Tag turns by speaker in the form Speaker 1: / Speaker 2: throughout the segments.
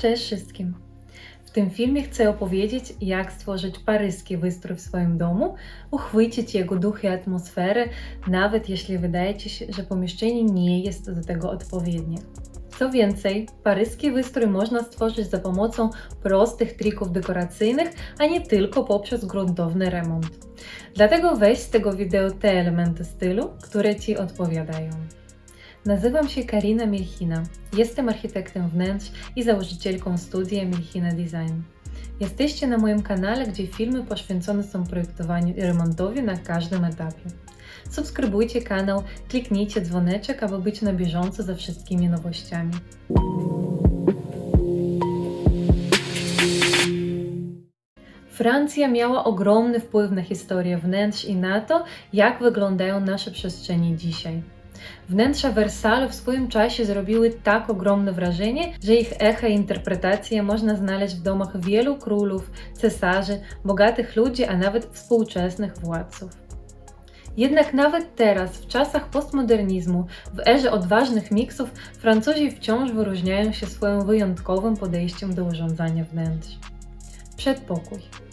Speaker 1: Cześć wszystkim! W tym filmie chcę opowiedzieć, jak stworzyć paryski wystrój w swoim domu, uchwycić jego duch i atmosferę, nawet jeśli wydaje Ci się, że pomieszczenie nie jest do tego odpowiednie. Co więcej, paryski wystrój można stworzyć za pomocą prostych trików dekoracyjnych, a nie tylko poprzez gruntowny remont. Dlatego weź z tego wideo te elementy stylu, które Ci odpowiadają. Nazywam się Karina Milchina. Jestem architektem wnętrz i założycielką studia Milchina Design. Jesteście na moim kanale, gdzie filmy poświęcone są projektowaniu i remontowi na każdym etapie. Subskrybujcie kanał, kliknijcie dzwoneczek, aby być na bieżąco ze wszystkimi nowościami. Francja miała ogromny wpływ na historię wnętrz i na to, jak wyglądają nasze przestrzenie dzisiaj. Wnętrza Wersalu w swoim czasie zrobiły tak ogromne wrażenie, że ich echo i interpretacje można znaleźć w domach wielu królów, cesarzy, bogatych ludzi, a nawet współczesnych władców. Jednak nawet teraz, w czasach postmodernizmu, w erze odważnych miksów, Francuzi wciąż wyróżniają się swoim wyjątkowym podejściem do urządzania wnętrz. Przedpokój.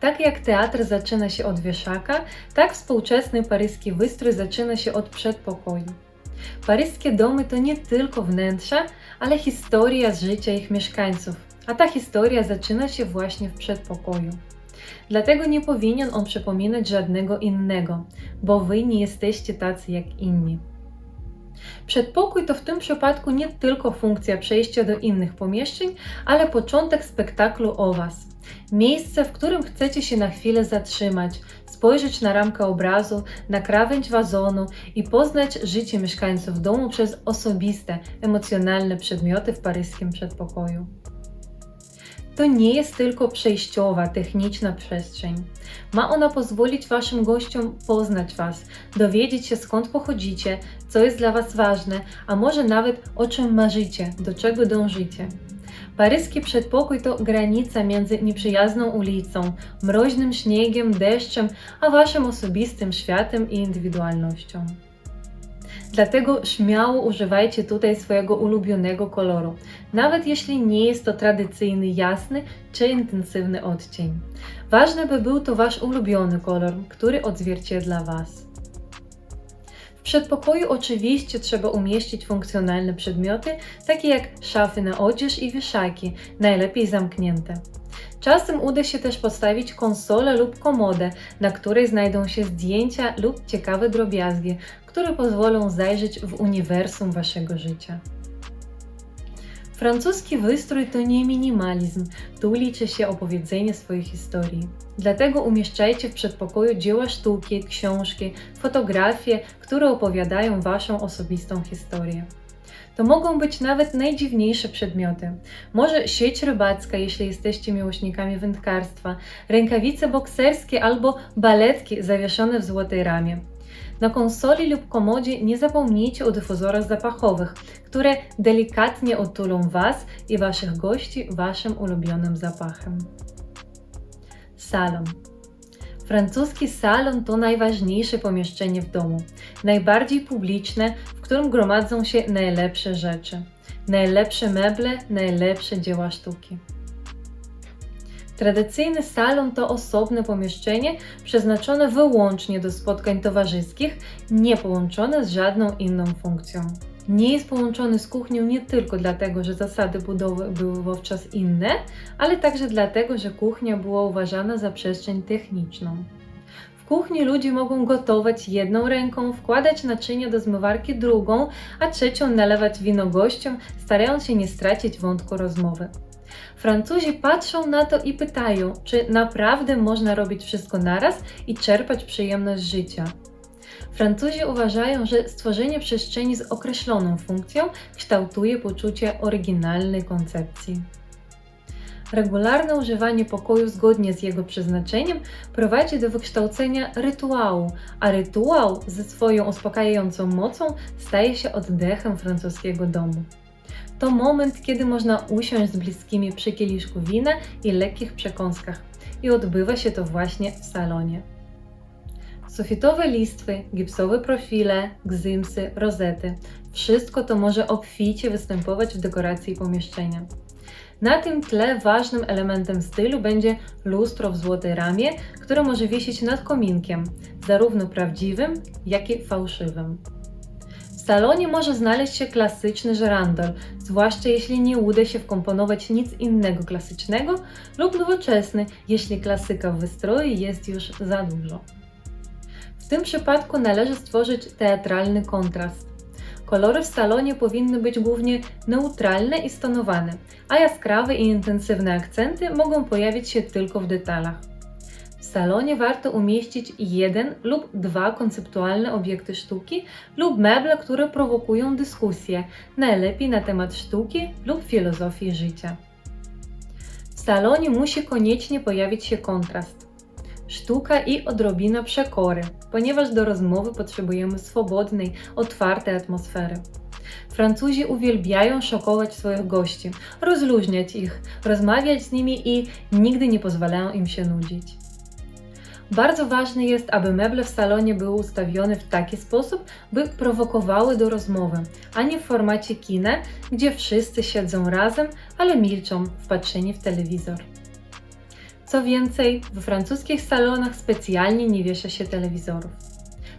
Speaker 1: Tak jak teatr zaczyna się od wieszaka, tak współczesny paryski wystrój zaczyna się od przedpokoju. Paryskie domy to nie tylko wnętrza, ale historia z życia ich mieszkańców, a ta historia zaczyna się właśnie w przedpokoju. Dlatego nie powinien on przypominać żadnego innego, bo wy nie jesteście tacy jak inni. Przedpokój to w tym przypadku nie tylko funkcja przejścia do innych pomieszczeń, ale początek spektaklu o Was. Miejsce, w którym chcecie się na chwilę zatrzymać, spojrzeć na ramkę obrazu, na krawędź wazonu i poznać życie mieszkańców domu przez osobiste, emocjonalne przedmioty w paryskim przedpokoju. To nie jest tylko przejściowa, techniczna przestrzeń. Ma ona pozwolić Waszym gościom poznać Was, dowiedzieć się skąd pochodzicie, co jest dla Was ważne, a może nawet o czym marzycie, do czego dążycie. Paryski przedpokój to granica między nieprzyjazną ulicą, mroźnym śniegiem, deszczem, a Waszym osobistym światem i indywidualnością. Dlatego śmiało używajcie tutaj swojego ulubionego koloru, nawet jeśli nie jest to tradycyjny jasny czy intensywny odcień. Ważne by był to Wasz ulubiony kolor, który odzwierciedla Was. Przedpokoju oczywiście trzeba umieścić funkcjonalne przedmioty, takie jak szafy na odzież i wieszaki, najlepiej zamknięte. Czasem uda się też postawić konsolę lub komodę, na której znajdą się zdjęcia lub ciekawe drobiazgi, które pozwolą zajrzeć w uniwersum Waszego życia. Francuski wystrój to nie minimalizm, tu liczy się opowiedzenie swojej historii. Dlatego umieszczajcie w przedpokoju dzieła sztuki, książki, fotografie, które opowiadają Waszą osobistą historię. To mogą być nawet najdziwniejsze przedmioty. Może sieć rybacka, jeśli jesteście miłośnikami wędkarstwa, rękawice bokserskie albo baletki zawieszone w złotej ramie. Na konsoli lub komodzie nie zapomnijcie o dyfuzorach zapachowych, które delikatnie otulą Was i Waszych gości Waszym ulubionym zapachem. Salon. Francuski salon to najważniejsze pomieszczenie w domu, najbardziej publiczne, w którym gromadzą się najlepsze rzeczy, najlepsze meble, najlepsze dzieła sztuki. Tradycyjny salon to osobne pomieszczenie przeznaczone wyłącznie do spotkań towarzyskich, nie połączone z żadną inną funkcją. Nie jest połączony z kuchnią nie tylko dlatego, że zasady budowy były wówczas inne, ale także dlatego, że kuchnia była uważana za przestrzeń techniczną. W kuchni ludzie mogą gotować jedną ręką, wkładać naczynia do zmywarki drugą, a trzecią nalewać wino gościom, starając się nie stracić wątku rozmowy. Francuzi patrzą na to i pytają, czy naprawdę można robić wszystko naraz i czerpać przyjemność z życia. Francuzi uważają, że stworzenie przestrzeni z określoną funkcją kształtuje poczucie oryginalnej koncepcji. Regularne używanie pokoju zgodnie z jego przeznaczeniem prowadzi do wykształcenia rytuału, a rytuał ze swoją uspokajającą mocą staje się oddechem francuskiego domu. To moment, kiedy można usiąść z bliskimi przy kieliszku wina i lekkich przekąskach. I odbywa się to właśnie w salonie. Sufitowe listwy, gipsowe profile, gzymsy, rozety. Wszystko to może obficie występować w dekoracji pomieszczenia. Na tym tle ważnym elementem stylu będzie lustro w złotej ramie, które może wisieć nad kominkiem, zarówno prawdziwym, jak i fałszywym. Salonie może znaleźć się klasyczny żerandol, zwłaszcza jeśli nie uda się wkomponować nic innego klasycznego, lub nowoczesny, jeśli klasyka w wystroju jest już za dużo. W tym przypadku należy stworzyć teatralny kontrast. Kolory w salonie powinny być głównie neutralne i stonowane, a jaskrawe i intensywne akcenty mogą pojawić się tylko w detalach. W salonie warto umieścić jeden lub dwa konceptualne obiekty sztuki lub meble, które prowokują dyskusję, najlepiej na temat sztuki lub filozofii życia. W salonie musi koniecznie pojawić się kontrast. Sztuka i odrobina przekory, ponieważ do rozmowy potrzebujemy swobodnej, otwartej atmosfery. Francuzi uwielbiają szokować swoich gości, rozluźniać ich, rozmawiać z nimi i nigdy nie pozwalają im się nudzić. Bardzo ważne jest, aby meble w salonie były ustawione w taki sposób, by prowokowały do rozmowy, a nie w formacie kina, gdzie wszyscy siedzą razem, ale milczą, wpatrzeni w telewizor. Co więcej, we francuskich salonach specjalnie nie wiesza się telewizorów.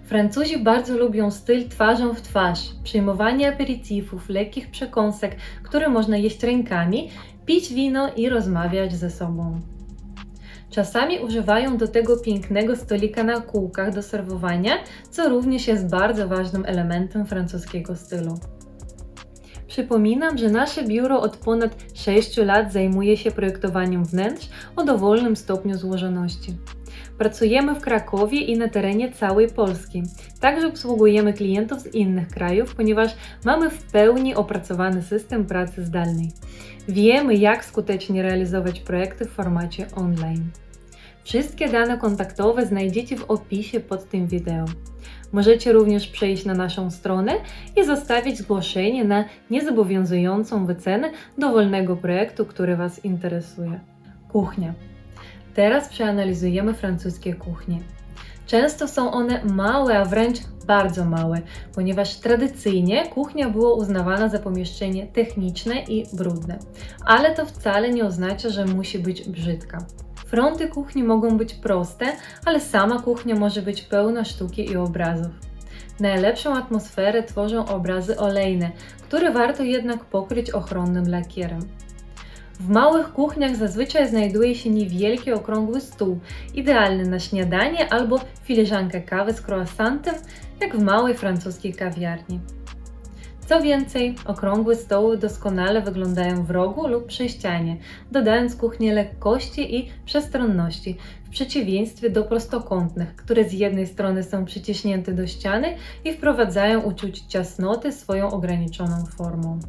Speaker 1: Francuzi bardzo lubią styl twarzą w twarz, przyjmowanie aperitifów, lekkich przekąsek, które można jeść rękami, pić wino i rozmawiać ze sobą. Czasami używają do tego pięknego stolika na kółkach do serwowania, co również jest bardzo ważnym elementem francuskiego stylu. Przypominam, że nasze biuro od ponad 6 lat zajmuje się projektowaniem wnętrz o dowolnym stopniu złożoności. Pracujemy w Krakowie i na terenie całej Polski. Także obsługujemy klientów z innych krajów, ponieważ mamy w pełni opracowany system pracy zdalnej. Wiemy, jak skutecznie realizować projekty w formacie online. Wszystkie dane kontaktowe znajdziecie w opisie pod tym wideo. Możecie również przejść na naszą stronę i zostawić zgłoszenie na niezobowiązującą wycenę dowolnego projektu, który Was interesuje. Kuchnia. Teraz przeanalizujemy francuskie kuchnie. Często są one małe, a wręcz bardzo małe, ponieważ tradycyjnie kuchnia była uznawana za pomieszczenie techniczne i brudne, ale to wcale nie oznacza, że musi być brzydka. Fronty kuchni mogą być proste, ale sama kuchnia może być pełna sztuki i obrazów. Najlepszą atmosferę tworzą obrazy olejne, które warto jednak pokryć ochronnym lakierem. W małych kuchniach zazwyczaj znajduje się niewielki okrągły stół, idealny na śniadanie albo filiżankę kawy z croissantem, jak w małej francuskiej kawiarni. Co więcej, okrągłe stoły doskonale wyglądają w rogu lub przy ścianie, dodając kuchni lekkości i przestronności, w przeciwieństwie do prostokątnych, które z jednej strony są przyciśnięte do ściany i wprowadzają uczucie ciasnoty swoją ograniczoną formą.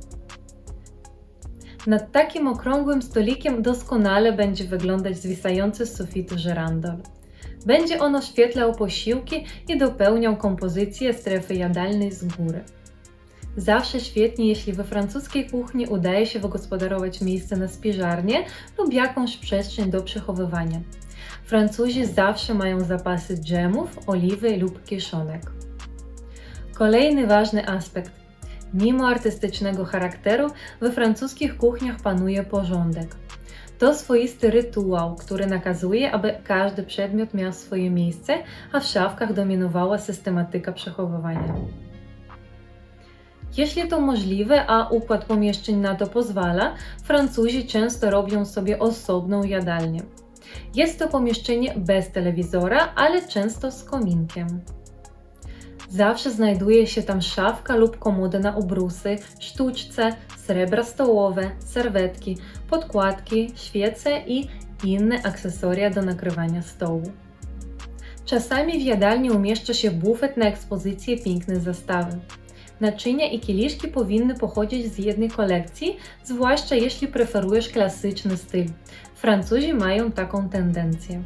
Speaker 1: Nad takim okrągłym stolikiem doskonale będzie wyglądać zwisający z sufitu żerandol. Będzie on oświetlał posiłki i dopełniał kompozycję strefy jadalnej z góry. Zawsze świetnie, jeśli we francuskiej kuchni udaje się wygospodarować miejsce na spiżarnię lub jakąś przestrzeń do przechowywania. Francuzi zawsze mają zapasy dżemów, oliwy lub kiszonek. Kolejny ważny aspekt. Mimo artystycznego charakteru, we francuskich kuchniach panuje porządek. To swoisty rytuał, który nakazuje, aby każdy przedmiot miał swoje miejsce, a w szafkach dominowała systematyka przechowywania. Jeśli to możliwe, a układ pomieszczeń na to pozwala, Francuzi często robią sobie osobną jadalnię. Jest to pomieszczenie bez telewizora, ale często z kominkiem. Zawsze znajduje się tam szafka lub komoda na ubrusy, sztuczce, srebra stołowe, serwetki, podkładki, świece i inne akcesoria do nakrywania stołu. Czasami w jadalni umieszcza się bufet na ekspozycję pięknej zastawy. Naczynia i kieliszki powinny pochodzić z jednej kolekcji, zwłaszcza jeśli preferujesz klasyczny styl. Francuzi mają taką tendencję.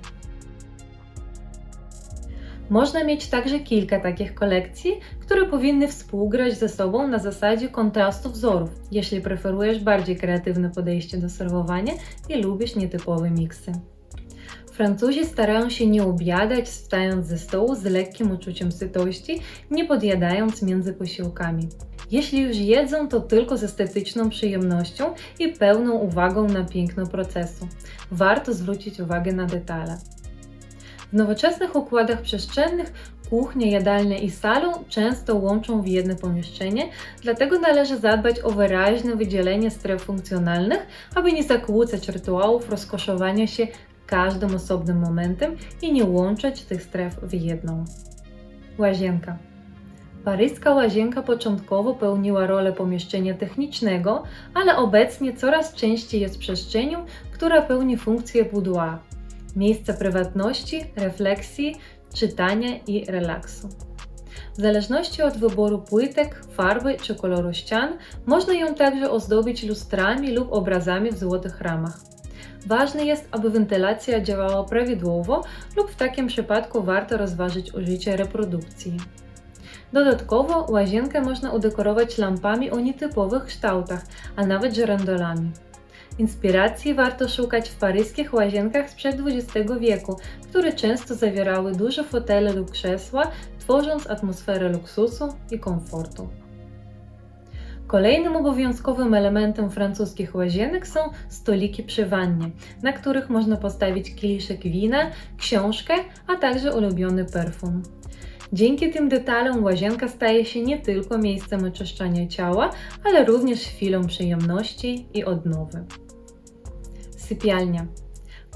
Speaker 1: Można mieć także kilka takich kolekcji, które powinny współgrać ze sobą na zasadzie kontrastu wzorów, jeśli preferujesz bardziej kreatywne podejście do serwowania i lubisz nietypowe miksy. Francuzi starają się nie obiadać, wstając ze stołu z lekkim uczuciem sytości, nie podjadając między posiłkami. Jeśli już jedzą, to tylko z estetyczną przyjemnością i pełną uwagą na piękno procesu. Warto zwrócić uwagę na detale. W nowoczesnych układach przestrzennych kuchnia, jadalnia i salę często łączą w jedno pomieszczenie, dlatego należy zadbać o wyraźne wydzielenie stref funkcjonalnych, aby nie zakłócać rytuałów rozkoszowania się każdym osobnym momentem i nie łączyć tych stref w jedną. Łazienka. Paryska łazienka początkowo pełniła rolę pomieszczenia technicznego, ale obecnie coraz częściej jest przestrzenią, która pełni funkcję boudoir miejsca prywatności, refleksji, czytania i relaksu. W zależności od wyboru płytek, farby czy koloru ścian, można ją także ozdobić lustrami lub obrazami w złotych ramach. Ważne jest, aby wentylacja działała prawidłowo lub w takim przypadku warto rozważyć użycie reprodukcji. Dodatkowo łazienkę można udekorować lampami o nietypowych kształtach, a nawet żyrandolami. Inspiracji warto szukać w paryskich łazienkach sprzed XX wieku, które często zawierały duże fotele lub krzesła, tworząc atmosferę luksusu i komfortu. Kolejnym obowiązkowym elementem francuskich łazienek są stoliki przy wannie, na których można postawić kieliszek wina, książkę, a także ulubiony perfum. Dzięki tym detalom łazienka staje się nie tylko miejscem oczyszczania ciała, ale również chwilą przyjemności i odnowy. Sypialnia.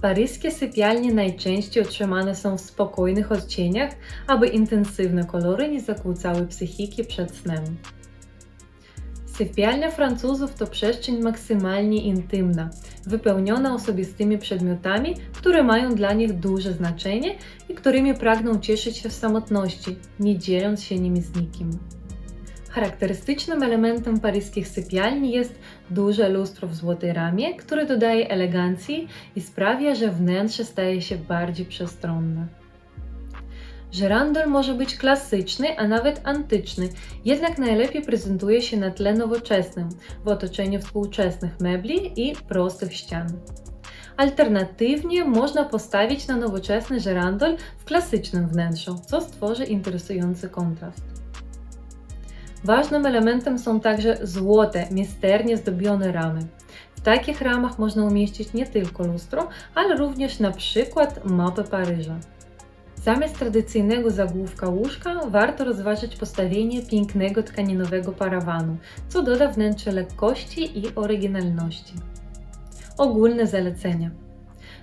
Speaker 1: Paryskie sypialnie najczęściej utrzymane są w spokojnych odcieniach, aby intensywne kolory nie zakłócały psychiki przed snem. Sypialnia Francuzów to przestrzeń maksymalnie intymna, wypełniona osobistymi przedmiotami, które mają dla nich duże znaczenie i którymi pragną cieszyć się w samotności, nie dzieląc się nimi z nikim. Charakterystycznym elementem paryskich sypialni jest duże lustro w złotej ramie, które dodaje elegancji i sprawia, że wnętrze staje się bardziej przestronne. Żyrandol może być klasyczny, a nawet antyczny, jednak najlepiej prezentuje się na tle nowoczesnym, w otoczeniu współczesnych mebli i prostych ścian. Alternatywnie można postawić na nowoczesny żyrandol w klasycznym wnętrzu, co stworzy interesujący kontrast. Ważnym elementem są także złote, misternie zdobione ramy. W takich ramach można umieścić nie tylko lustro, ale również na przykład mapę Paryża. Zamiast tradycyjnego zagłówka łóżka warto rozważyć postawienie pięknego tkaninowego parawanu, co doda wnętrze lekkości i oryginalności. Ogólne zalecenia.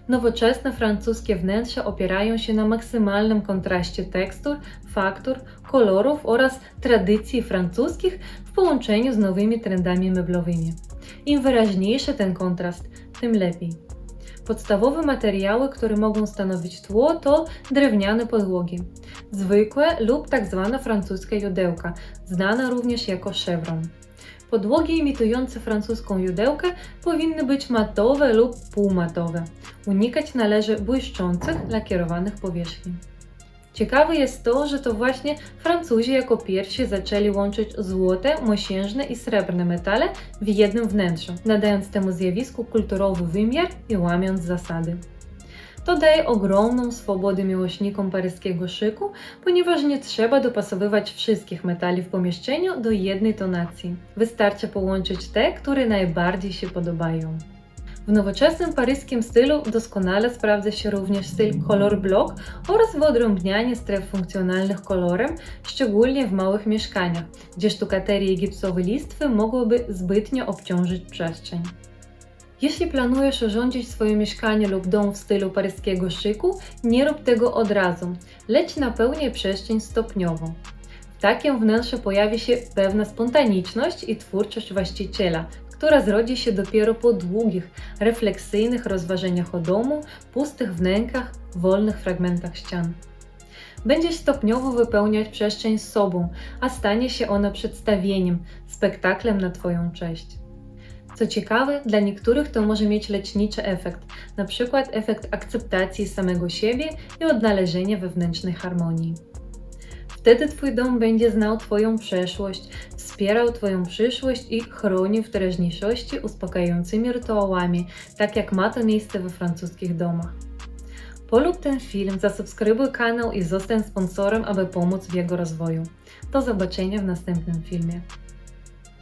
Speaker 1: Nowoczesne francuskie wnętrza opierają się na maksymalnym kontraście tekstur, faktur, kolorów oraz tradycji francuskich w połączeniu z nowymi trendami meblowymi. Im wyraźniejszy ten kontrast, tym lepiej. Podstawowe materiały, które mogą stanowić tło, to drewniane podłogi, zwykłe lub tak zwana francuska jodełka, znana również jako chevron. Podłogi imitujące francuską judełkę powinny być matowe lub półmatowe. Unikać należy błyszczących, lakierowanych powierzchni. Ciekawe jest to, że to właśnie Francuzi jako pierwsi zaczęli łączyć złote, mosiężne i srebrne metale w jednym wnętrzu, nadając temu zjawisku kulturowy wymiar i łamiąc zasady. To daje ogromną swobodę miłośnikom paryskiego szyku, ponieważ nie trzeba dopasowywać wszystkich metali w pomieszczeniu do jednej tonacji. Wystarczy połączyć te, które najbardziej się podobają. W nowoczesnym paryskim stylu doskonale sprawdza się również styl color block oraz wyodrębnianie stref funkcjonalnych kolorem, szczególnie w małych mieszkaniach, gdzie sztukaterie i gipsowe listwy mogłyby zbytnio obciążyć przestrzeń. Jeśli planujesz urządzić swoje mieszkanie lub dom w stylu paryskiego szyku, nie rób tego od razu, lecz napełnij przestrzeń stopniowo. W takim wnętrzu pojawi się pewna spontaniczność i twórczość właściciela, która zrodzi się dopiero po długich, refleksyjnych rozważeniach o domu, pustych wnękach, wolnych fragmentach ścian. Będziesz stopniowo wypełniać przestrzeń sobą, a stanie się ona przedstawieniem, spektaklem na Twoją cześć. Co ciekawe, dla niektórych to może mieć leczniczy efekt, przykład efekt akceptacji samego siebie i odnalezienia wewnętrznej harmonii. Wtedy Twój dom będzie znał Twoją przeszłość, wspierał Twoją przyszłość i chronił w teraźniejszości uspokajającymi rytuałami, tak jak ma to miejsce we francuskich domach. Polub ten film, zasubskrybuj kanał i zostań sponsorem, aby pomóc w jego rozwoju. Do zobaczenia w następnym filmie.